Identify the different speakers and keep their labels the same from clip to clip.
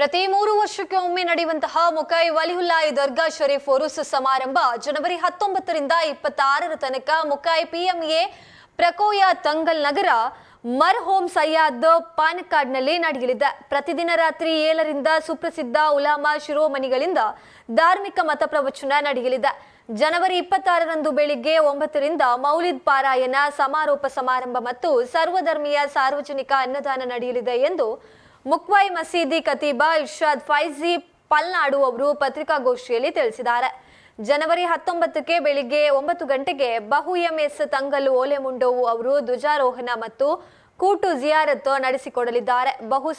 Speaker 1: ಪ್ರತಿ ಮೂರು ವರ್ಷಕ್ಕೆ ಒಮ್ಮೆ ನಡೆಯುವಂತಹ ಮುಕೈ ವಲಿಹುಲ್ಲಾಯಿ ದರ್ಗಾ ಶರೀಫ್ ಉರುಸ್ ಸಮಾರಂಭ ಜನವರಿ ಹತ್ತೊಂಬತ್ತರಿಂದ ಇಪ್ಪತ್ತಾರರ ತನಕ ಮುಕೈ ಪಿಎಂಎ ಪ್ರಕೋಯ ತಂಗಲ್ ನಗರ ಮರ್ ಹೋಮ್ ಸಯ್ಯಾದ್ ಪಾನಕಾಡ್ನಲ್ಲಿ ನಡೆಯಲಿದೆ. ಪ್ರತಿದಿನ ರಾತ್ರಿ ಏಳರಿಂದ ಸುಪ್ರಸಿದ್ಧ ಉಲಾಮಾ ಶಿರೋಮಣಿಗಳಿಂದ ಧಾರ್ಮಿಕ ಮತ ಪ್ರವಚನ ನಡೆಯಲಿದೆ. ಜನವರಿ ಇಪ್ಪತ್ತಾರರಂದು ಬೆಳಿಗ್ಗೆ ಒಂಬತ್ತರಿಂದ ಮೌಲಿದ್ ಪಾರಾಯಣ ಸಮಾರೋಪ ಸಮಾರಂಭ ಮತ್ತು ಸರ್ವಧರ್ಮೀಯ ಸಾರ್ವಜನಿಕ ಅನ್ನದಾನ ನಡೆಯಲಿದೆ ಎಂದು ಮುಕ್ವಾಯ್ ಮಸೀದಿ ಖತೀಬಾ ಇರ್ಷಾದ್ ಫೈಜಿ ಪಲ್ನಾಡು ಅವರು ಪತ್ರಿಕಾಗೋಷ್ಠಿಯಲ್ಲಿ ತಿಳಿಸಿದ್ದಾರೆ. ಜನವರಿ ಹತ್ತೊಂಬತ್ತಕ್ಕೆ ಬೆಳಿಗ್ಗೆ ಒಂಬತ್ತು ಗಂಟೆಗೆ ಬಹು ಎಂಎಸ್ ತಂಗಲು ಓಲೆಮುಂಡೋವು ಅವರು ಧ್ವಜಾರೋಹಣ ಮತ್ತು ಕೂಟು ಜಿಯಾರತ್ ನಡೆಸಿಕೊಡಲಿದ್ದಾರೆ. ಬಹು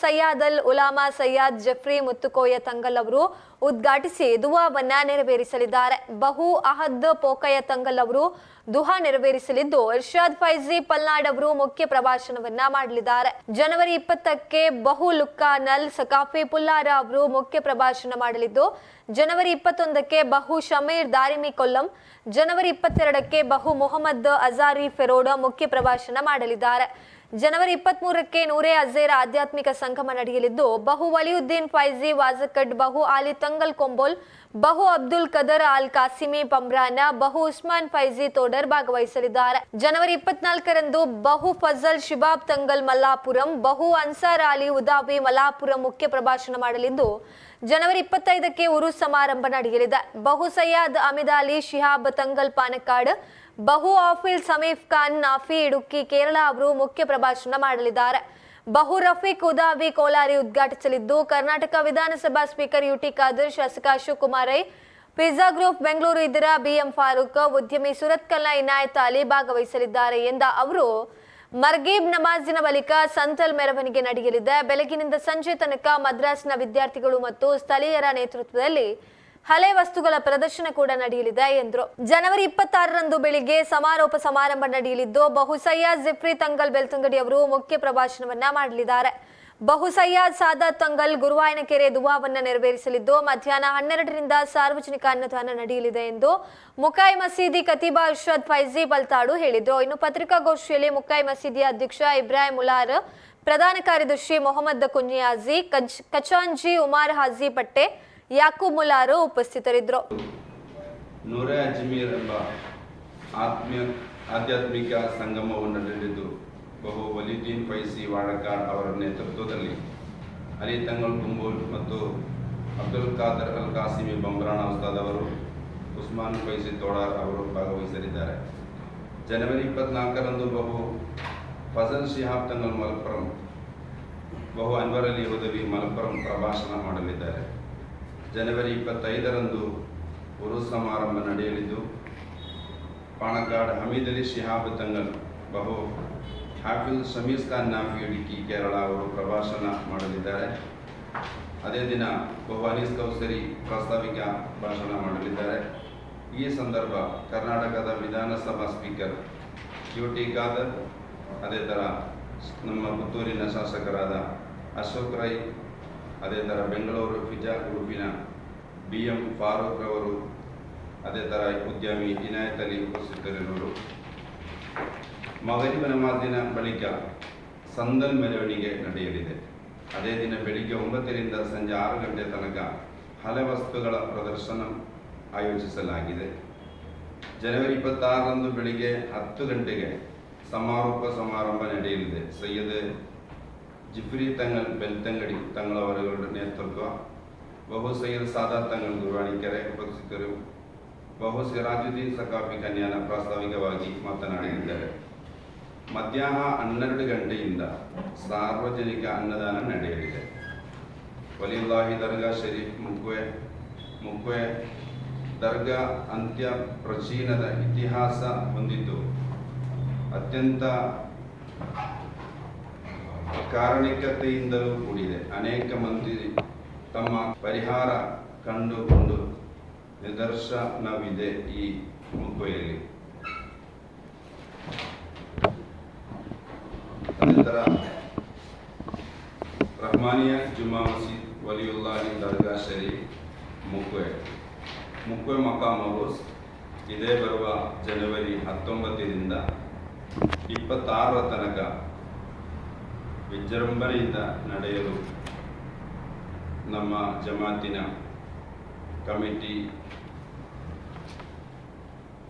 Speaker 1: ಅಲ್ ಉಲಾಮಾ ಸಯ್ಯಾದ್ ಜಫ್ರಿ ಮುತ್ತುಕೋಯ ತಂಗಲ್ ಅವರು ಉದ್ಘಾಟಿಸಿ ದುವಾವನ್ನ ನೆರವೇರಿಸಲಿದ್ದಾರೆ. ಬಹು ಅಹದ್ ಪೋಕಯ ತಂಗಲ್ ಅವರು ದುಹಾ ನೆರವೇರಿಸಲಿದ್ದು, ಇರ್ಷಾದ್ ಫೈಜಿ ಪಲ್ನಾಡ್ ಅವರು ಮುಖ್ಯ ಪ್ರಭಾಷಣವನ್ನ ಮಾಡಲಿದ್ದಾರೆ. ಜನವರಿ ಇಪ್ಪತ್ತಕ್ಕೆ ಬಹು ಲುಕ್ಕಾ ನಲ್ ಸಕಾಫಿ ಪುಲ್ಲಾರ ಅವರು ಮುಖ್ಯ ಪ್ರಭಾಷಣ ಮಾಡಲಿದ್ದು, ಜನವರಿ ಇಪ್ಪತ್ತೊಂದಕ್ಕೆ ಬಹು ಶಮೀರ್ ದಾರಿಮಿ ಕೊಲ್ಲಂ, ಜನವರಿ ಇಪ್ಪತ್ತೆರಡಕ್ಕೆ ಬಹು ಮೊಹಮ್ಮದ್ ಅಜಾರಿ ಫೆರೋಡ ಮುಖ್ಯ ಪ್ರಭಾಷಣ ಮಾಡಲಿದ್ದಾರೆ. ಜನವರಿ ಇಪ್ಪತ್ತ್ ಮೂರಕ್ಕೆ ನೂರೇ ಅಜೇರ ಆಧ್ಯಾತ್ಮಿಕ ಸಂಗಮ ನಡೆಯಲಿದ್ದು, ಬಹು ವಲಿಯುದ್ದೀನ್ ಫೈಜಿ ವಾಜಕಡ್ ಬಹು ಆಲಿ ತಂಗಲ್ ಕೊಂಬೋಲ್, ಬಹು ಅಬ್ದುಲ್ ಕದರ್ ಅಲ್ ಕಾಸಿಮಿ ಪಮ್ರಾನ, ಬಹು ಉಸ್ಮಾನ್ ಫೈಜಿ ತೋಡರ್ ಭಾಗವಹಿಸಲಿದ್ದಾರೆ. ಜನವರಿ ಇಪ್ಪತ್ನಾಲ್ಕರಂದು ಬಹು ಫಜಲ್ ಶಿಬಾಬ್ ತಂಗಲ್ ಮಲ್ಲಾಪುರಂ, ಬಹು ಅನ್ಸಾರ್ ಅಲಿ ಉದಾಬಿ ಮಲ್ಲಾಪುರಂ ಮುಖ್ಯ ಪ್ರಭಾಷಣ ಮಾಡಲಿದ್ದು, ಜನವರಿ ಇಪ್ಪತ್ತೈದಕ್ಕೆ ಉರು ಸಮಾರಂಭ ನಡೆಯಲಿದೆ. ಬಹು ಸಯ್ಯಾದ್ ಅಮಿದ್ ಶಿಹಾಬ್ ತಂಗಲ್ ಪಾನಕಾಡ್ ಬಹು ಆಫಿಲ್ ಸಮೀಫ್ ಖಾನ್, ನಾಫಿ ಇಡುಕ್ಕಿ, ಕೇರಳ ಅವರು ಮುಖ್ಯ ಪ್ರಭಾಷಣ ಮಾಡಲಿದ್ದಾರೆ. ಬಹು ರಫೀಕ್ ಉದಾವಿ ಕೋಲಾರಿ ಉದ್ಘಾಟಿಸಲಿದ್ದು, ಕರ್ನಾಟಕ ವಿಧಾನಸಭಾ ಸ್ಪೀಕರ್ ಯುಟಿ ಖಾದರ್, ಶಾಸಕ ಅಶೋಕ್ ಕುಮಾರ್ ರೈ ಪಿಜ್ಜಾ ಗ್ರೂಪ್ ಬೆಂಗಳೂರು ಇದರ ಬಿಎಂ ಫಾರೂಕ್, ಉದ್ಯಮಿ ಸುರತ್ಕಲ್ನ ಇನಾಯತ್ ಅಲಿ ಭಾಗವಹಿಸಲಿದ್ದಾರೆ ಎಂದ ಅವರು, ಮರ್ಗೀಬ್ ನಮಾಜಿನ ಬಳಿಕ ಸಂತಲ್ ಮೆರವಣಿಗೆ ನಡೆಯಲಿದೆ. ಬೆಳಗಿನಿಂದ ಸಂಜೆ ತನಕ ಮದ್ರಾಸ್ನ ವಿದ್ಯಾರ್ಥಿಗಳು ಮತ್ತು ಸ್ಥಳೀಯರ ನೇತೃತ್ವದಲ್ಲಿ ಹಳೆ ವಸ್ತುಗಳ ಪ್ರದರ್ಶನ ಕೂಡ ನಡೆಯಲಿದೆ ಎಂದರು. ಜನವರಿ ಇಪ್ಪತ್ತಾರರಂದು ಬೆಳಿಗ್ಗೆ ಸಮಾರೋಪ ಸಮಾರಂಭ ನಡೆಯಲಿದ್ದು, ಬಹುಸಯ್ಯ ಜಿಫ್ರಿ ತಂಗಲ್ ಬೆಳ್ತಂಗಡಿ ಅವರು ಮುಖ್ಯ ಪ್ರಭಾಷಣವನ್ನ ಮಾಡಲಿದ್ದಾರೆ. ಬಹುಸಯ್ಯಾದ್ ಸಾದಾ ತಂಗಲ್ ಗುರುವಾಯನಕೆರೆ ದುವಾವನ್ನ ನೆರವೇರಿಸಲಿದ್ದು, ಮಧ್ಯಾಹ್ನ ಹನ್ನೆರಡರಿಂದ ಸಾರ್ವಜನಿಕ ಅನ್ನದಾನ ನಡೆಯಲಿದೆ ಎಂದು ಮುಕಾಯ್ ಮಸೀದಿ ಕತೀಬಾ ಅರ್ಷದ್ ಫೈಜಿ ಬಲ್ತಾಡು ಹೇಳಿದರು. ಇನ್ನು ಪತ್ರಿಕಾಗೋಷ್ಠಿಯಲ್ಲಿ ಮುಕಾಯ್ ಮಸೀದಿ ಅಧ್ಯಕ್ಷ ಇಬ್ರಾಹಿಂ ಉಲಾರ್, ಪ್ರಧಾನ ಕಾರ್ಯದರ್ಶಿ ಮೊಹಮ್ಮದ್ ಕುನ್ಯಾಜಿ ಕಚ್ ಕಚಾಂಜಿ ಉಮಾರ್ ಹಾಜಿ ಪಟ್ಟೆ ಯಾಕೂಬ್ ಮುಲಾರು ಉಪಸ್ಥಿತರಿದ್ದರು
Speaker 2: ನೂರೆ ಅಜ್ಮೀರ್ ಎಂಬ ಆತ್ಮೀಯ ಆಧ್ಯಾತ್ಮಿಕ ಸಂಗಮವನ್ನು ನಡೆದಿದ್ದು, ಬಹು ವಲಿದ್ದೀನ್ ಫೈಸಿ ವಾಡಕಾರ್ ಅವರ ನೇತೃತ್ವದಲ್ಲಿ. ಅಲಿ ತಂಗಲ್ ಕುಂಬೂಲ್ ಮತ್ತು ಅಬ್ದುಲ್ ಖಾದರ್ ಅಲ್ ಕಾಸಿಮಿ ಬಂಬ್ರಾಣ ಉಸ್ತಾದ್ ಅವರು ಉಸ್ಮಾನ್ ಫೈಸಿ ತೋಡಾರ್ ಅವರು ಭಾಗವಹಿಸಲಿದ್ದಾರೆ. ಜನವರಿ ಇಪ್ಪತ್ನಾಲ್ಕರಂದು ಬಹು ಫಜಲ್ ಶಿಹಾಬ್ ತಂಗಲ್ ಮಲಪ್ಪುರಂ ಬಹು ಅನ್ವರ್ ಅಲಿ ಉದವಿ ಮಲಪ್ಪುರಂ ಪ್ರಭಾಷಣ ಮಾಡಲಿದ್ದಾರೆ. ಜನವರಿ ಇಪ್ಪತ್ತೈದರಂದು ಉರುಸ್ ಸಮಾರಂಭ ನಡೆಯಲಿದ್ದು, ಪಾಣಕಾಡ್ ಹಮೀದ್ ಅಲಿ ಶಿಹಾಬ್ ತಂಗಲ್, ಬಹು ಹಾಫಿಲ್ ಶಮೀಸ್ ಖಾನ್ ನಾಫಿ ಇಡುಕಿ ಕೇರಳ ಅವರು ಪ್ರಭಾಷಣ ಮಾಡಲಿದ್ದಾರೆ. ಅದೇ ದಿನ ಬಹು ಅನೀಸ್ ಕೌಸರಿ ಪ್ರಾಸ್ತಾವಿಕ ಭಾಷಣ ಮಾಡಲಿದ್ದಾರೆ. ಈ ಸಂದರ್ಭ ಕರ್ನಾಟಕದ ವಿಧಾನಸಭಾ ಸ್ಪೀಕರ್ ಯು ಟಿ ಖಾದರ್, ಅದೇ ಥರ ನಮ್ಮ ಪುತ್ತೂರಿನ ಶಾಸಕರಾದ ಅಶೋಕ್ ರೈ ಅದೇ ಥರ ಬೆಂಗಳೂರು ಫಿಜಾ ಗ್ರೂಪಿನ ಬಿ ಎಂ ಫಾರೂಕ್ ಅವರು ಅದೇ ಥರ ಉದ್ಯಮಿ ಇನಾಯತ್ ಅಲಿ ಉಪಸ್ಥಿತರಿರುವರು. ಮಗರಿಬ ನಮಾಜಿನ ಬಳಿಕ ಸಂದಲ್ ಮೆರವಣಿಗೆ ನಡೆಯಲಿದೆ. ಅದೇ ದಿನ ಬೆಳಿಗ್ಗೆ ಒಂಬತ್ತರಿಂದ ಸಂಜೆ ಆರು ಗಂಟೆ ತನಕ ಹಳೆ ವಸ್ತುಗಳ ಪ್ರದರ್ಶನ ಆಯೋಜಿಸಲಾಗಿದೆ. ಜನವರಿ ಇಪ್ಪತ್ತಾರರಂದು ಬೆಳಿಗ್ಗೆ ಹತ್ತು ಗಂಟೆಗೆ ಸಮಾರೋಪ ಸಮಾರಂಭ ನಡೆಯಲಿದೆ. ಸೈಯದ್ ಜಿಫ್ರಿ ತಂಗಲ್ ಬೆಲ್ತಂಗಡಿ ತಂಗಳವರ ನೇತೃತ್ವ ಬಹು ಸೈಯದ್ ಸಾದಾತ್ ತಂಗಲ್ ಗುರುವಾಣಿಕೆರೆ ಉಪಸ್ಥಿತರು ಬಹು ಸಿರಾಜುದ್ದೀನ್ ಸಕಾಫಿ ಕನ್ಯಾನ ಪ್ರಾಸ್ತಾವಿಕವಾಗಿ ಮಾತನಾಡಿದ್ದಾರೆ ಮಧ್ಯಾಹ್ನ ಹನ್ನೆರಡು ಗಂಟೆಯಿಂದ ಸಾರ್ವಜನಿಕ ಅನ್ನದಾನ ನಡೆಯಲಿದೆ ವಲಿಯುಲ್ಲಾಹಿ ದರ್ಗಾ ಶರೀಫ್ ಮುಕ್ವೆ ಮುಕ್ವೆ ದರ್ಗಾ ಅಂತ್ಯ ಪ್ರಾಚೀನದ ಇತಿಹಾಸ ಹೊಂದಿದ್ದು ಅತ್ಯಂತ ಕಾರಣಿಕತೆಯಿಂದಲೂ ಕೂಡಿದೆ. ಅನೇಕ ಮಂದಿ ತಮ್ಮ ಪರಿಹಾರ ಕಂಡುಕೊಂಡು ನಿದರ್ಶನವಿದೆ ಈ ಮುಕ್ವೆಯಲ್ಲಿ ನಂತರ ರಹಮಾನಿಯಾ ಜುಮಾ ಮಸೀದ್ ವಲಿಯುಲ್ಲಾಹಿ ದರ್ಗಾ ಶರೀಫ್ ಮುಕ್ವೆ ಮುಕ್ವೆ ಮಕಾ ಮಹೋಸ್ ಇದೇ ಬರುವ ಜನವರಿ ಹತ್ತೊಂಬತ್ತರಿಂದ ಇಪ್ಪತ್ತಾರರ ತನಕ ವಿಜೃಂಭಣೆಯಿಂದ ನಡೆಯಲು ನಮ್ಮ ಜಮಾತಿನ ಕಮಿಟಿ,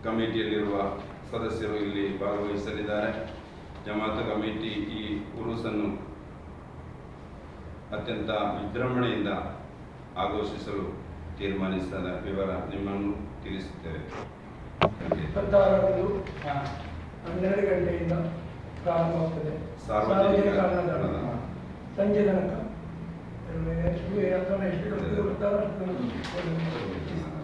Speaker 2: ಕಮಿಟಿಯಲ್ಲಿರುವ ಸದಸ್ಯರು ಇಲ್ಲಿ ಭಾಗವಹಿಸಲಿದ್ದಾರೆ. ಜಮಾತ ಕಮಿಟಿ ಈ ಉರುಸನ್ನು ಅತ್ಯಂತ ವಿಜೃಂಭಣೆಯಿಂದ ಆಘೋಷಿಸಲು ತೀರ್ಮಾನಿಸಿದ ವಿವರ ನಿಮ್ಮನ್ನು ತಿಳಿಸುತ್ತೇವೆ.
Speaker 3: ಹನ್ನೆರಡು ಗಂಟೆಯಿಂದ ಪ್ರಾರಂಭವಾಗ್ತದೆ
Speaker 2: ಸಾರ್ವಜನಿಕ.
Speaker 3: ಸಂಜೆ ತನಕ ಎಷ್ಟು ಅಥವಾ ಎಷ್ಟು ಅಷ್ಟು ತನಕ